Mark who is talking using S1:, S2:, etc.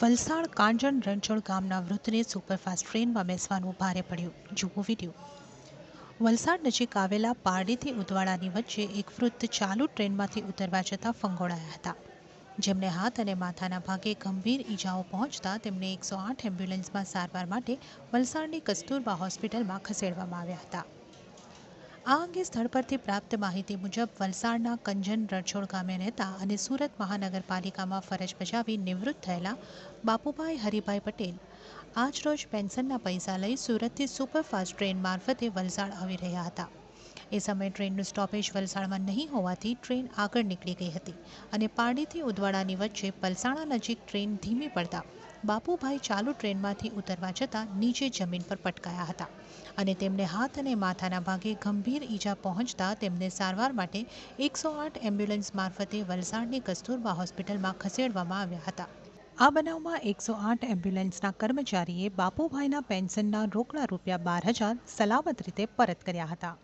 S1: વલસાડ કાંજણ રણછોડ ગામના વૃદ્ધને સુપરફાસ્ટ ટ્રેનમાં બેસવાનું ભારે પડ્યું. જુઓ વીડિયો. વલસાડ નજીક આવેલા પારડીથી ઉદવાડાની વચ્ચે એક વૃદ્ધ ચાલુ ટ્રેનમાંથી ઉતરવા જતાં ફંગોળાયા હતા. જેમને હાથ અને માથાના ભાગે ગંભીર ઈજાઓ પહોંચતા તેમને એકસો આઠ એમ્બ્યુલન્સમાં સારવાર માટે વલસાડની કસ્તુરબા હોસ્પિટલમાં ખસેડવામાં આવ્યા હતા. આ અંગે સ્થળ પરથી પ્રાપ્ત માહિતી મુજબ વલસાડના કંજન રણછોડ ગામે રહેતા અને સુરત મહાનગરપાલિકામાં ફરજ બજાવી નિવૃત્ત થયેલા બાપુભાઈ હરિભાઈ પટેલ આજરોજ પેન્શનના પૈસા લઈ સુરતથી સુપરફાસ્ટ ટ્રેન મારફતે વલસાડ આવી રહ્યા હતા. એ સમયે ટ્રેનનું સ્ટોપેજ વલસાડમાં નહીં હોવાથી ટ્રેન આગળ નીકળી ગઈ હતી અને પારડીથી ઉદવાડાની વચ્ચે પલસાણા નજીક ટ્રેન ધીમી પડતા બાપુભાઈ ચાલુ ટ્રેનમાંથી ઉતરવા જતાં નીચે જમીન પર પટકાયા હતા અને તેમને હાથ અને માથાના ભાગે ગંભીર ઈજા પહોંચતા તેમને સારવાર માટે એકસો આઠ એમ્બ્યુલન્સ મારફતે વલસાડની કસ્તુરબા હોસ્પિટલમાં ખસેડવામાં આવ્યા હતા. આ બનાવમાં એકસો આઠ એમ્બ્યુલન્સના કર્મચારીએ બાપુભાઈના પેન્શનના રોકડા રૂપિયા બાર હજાર સલામત રીતે પરત કર્યા હતા.